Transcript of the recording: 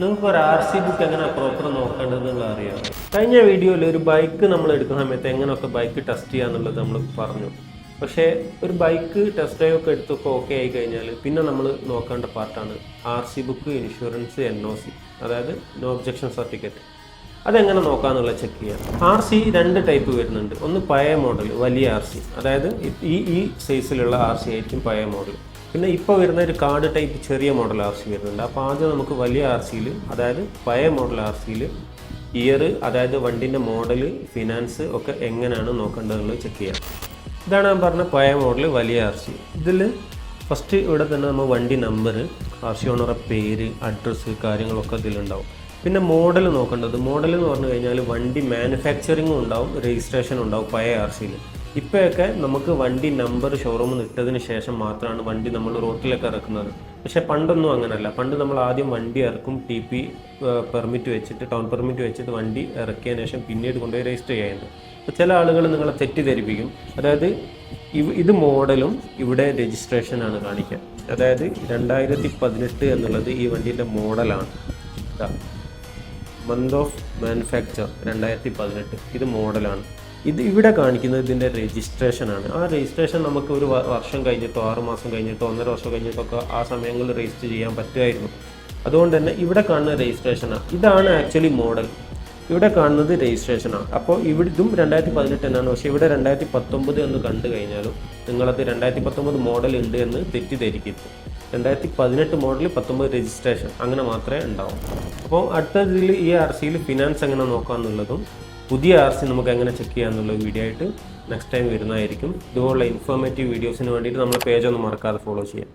നിങ്ങൾക്ക് ഒരു R C book എങ്ങനെ പ്രോപ്പർ നോക്കേണ്ടതെന്നുള്ള അറിയാം? കഴിഞ്ഞ വീഡിയോയിൽ ഒരു ബൈക്ക് നമ്മൾ എടുക്കുന്ന സമയത്ത് എങ്ങനെയൊക്കെ ബൈക്ക് ടെസ്റ്റ് ചെയ്യാന്നുള്ളത് നമ്മൾ പറഞ്ഞു. പക്ഷേ ഒരു ബൈക്ക് ടെസ്റ്റ് ഡ്രൈവ് ഒക്കെ എടുത്തൊക്കെ ഓക്കെ ആയി കഴിഞ്ഞാൽ പിന്നെ നമ്മൾ നോക്കേണ്ട പാർട്ടാണ് R C book insurance N O C അതായത് നോ ഒബ്ജക്ഷൻ സർട്ടിഫിക്കറ്റ് അതെങ്ങനെ നോക്കാന്നുള്ള ചെക്ക് ചെയ്യാം ആർ സി രണ്ട് ടൈപ്പ് വരുന്നുണ്ട്. ഒന്ന് പഴയ മോഡൽ വലിയ ആർ സി അതായത് ഈ ഈ സൈസിലുള്ള ആർ സി ആയിരിക്കും പഴയ മോഡൽ പിന്നെ ഇപ്പോൾ വരുന്ന ഒരു കാർഡ് ടൈപ്പ് ചെറിയ മോഡൽ ആർ സി വരുന്നുണ്ട്. അപ്പോൾ ആദ്യം നമുക്ക് വലിയ ആർ സിയിൽ അതായത് പഴയ മോഡൽ ആർ സിയിൽ ഇയർ അതായത് വണ്ടിന്റെ മോഡൽ ഫിനാൻസ് ഒക്കെ എങ്ങനെയാണ് നോക്കേണ്ടതെന്നുള്ളത് ചെക്ക് ചെയ്യാം. ഇതാണ് ഞാൻ പറഞ്ഞ പഴയ മോഡൽ വലിയ ആർ സി. ഇതിൽ ഫസ്റ്റ് ഇവിടെ തന്നെ നമ്മൾ വണ്ടി നമ്പർ ആർ സി ഓണറെ പേര് അഡ്രസ്സ് കാര്യങ്ങളൊക്കെ ഇതിലുണ്ടാവും. പിന്നെ മോഡൽ നോക്കേണ്ടത് മോഡൽ എന്ന് പറഞ്ഞു കഴിഞ്ഞാൽ വണ്ടി മാനുഫാക്ചറിങ്ങും ഉണ്ടാവും രജിസ്ട്രേഷനും ഉണ്ടാവും പഴയ ആർ സിയിൽ ഇപ്പോഴൊക്കെ നമുക്ക് വണ്ടി നമ്പർ ഷോറൂമിൽ നിന്ന് ഇട്ടതിന് ശേഷം മാത്രമാണ് വണ്ടി നമ്മൾ റോട്ടിലേക്ക് ഇറക്കുന്നത് പക്ഷേ പണ്ടൊന്നും അങ്ങനല്ല. പണ്ട് നമ്മൾ ആദ്യം വണ്ടി ഇറക്കും ടി പി പെർമിറ്റ് വെച്ചിട്ട് ടൗൺ പെർമിറ്റ് വെച്ചിട്ട് വണ്ടി ഇറക്കിയതിന് ശേഷം പിന്നീട് കൊണ്ടുപോയി രജിസ്റ്റർ ചെയ്യുന്നത്. അപ്പോൾ ചില ആളുകൾ നിങ്ങളെ തെറ്റിദ്ധരിപ്പിക്കും. അതായത് ഇത് മോഡലും ഇവിടെ രജിസ്ട്രേഷനാണ് കാണിക്കുക അതായത് രണ്ടായിരത്തി പതിനെട്ട് എന്നുള്ളത് ഈ വണ്ടിന്റെ മോഡലാണ്. മന്ത് ഓഫ് മാനുഫാക്ചർ രണ്ടായിരത്തി പതിനെട്ട് ഇത് മോഡലാണ്. ഇത് ഇവിടെ കാണിക്കുന്നത് ഇതിന്റെ രജിസ്ട്രേഷനാണ്. ആ രജിസ്ട്രേഷൻ നമുക്ക് ഒരു വർഷം കഴിഞ്ഞിട്ടോ ആറ് മാസം കഴിഞ്ഞിട്ടോ ഒന്നര വർഷം കഴിഞ്ഞിട്ടൊക്കെ ആ സമയങ്ങളിൽ രജിസ്റ്റർ ചെയ്യാൻ പറ്റുമായിരുന്നു. അതുകൊണ്ട് തന്നെ ഇവിടെ കാണുന്ന രജിസ്ട്രേഷനാണ്. ഇതാണ് ആക്ച്വലി മോഡൽ. ഇവിടെ കാണുന്നത് രജിസ്ട്രേഷനാണ്. അപ്പോൾ ഇവിടെ ഇതും രണ്ടായിരത്തി പതിനെട്ട് തന്നെയാണ്. പക്ഷേ ഇവിടെ രണ്ടായിരത്തി പത്തൊമ്പത് എന്ന് കണ്ടു കഴിഞ്ഞാലും നിങ്ങളത് രണ്ടായിരത്തി പത്തൊമ്പത് മോഡൽ ഉണ്ട് എന്ന് തെറ്റിദ്ധരിക്കും രണ്ടായിരത്തി പതിനെട്ട് മോഡൽ പത്തൊമ്പത് രജിസ്ട്രേഷൻ. അങ്ങനെ മാത്രമേ ഉണ്ടാവും അപ്പോൾ അടുത്ത ഇതിൽ ഈ ആർ സിയിൽ ഫിനാൻസ് എങ്ങനെ നോക്കാമെന്നുള്ളതും പുതിയ ആർ സി നമുക്ക് എങ്ങനെ ചെക്ക് ചെയ്യാമെന്നുള്ള വീഡിയോ ആയിട്ട് നെക്സ്റ്റ് ടൈം വരുന്നതായിരിക്കും. ഇതുപോലുള്ള ഇൻഫോർമേറ്റീവ് വീഡിയോസിന് വേണ്ടിയിട്ട് നമ്മുടെ പേജ് ഒന്നും മറക്കാതെ ഫോളോ ചെയ്യാം.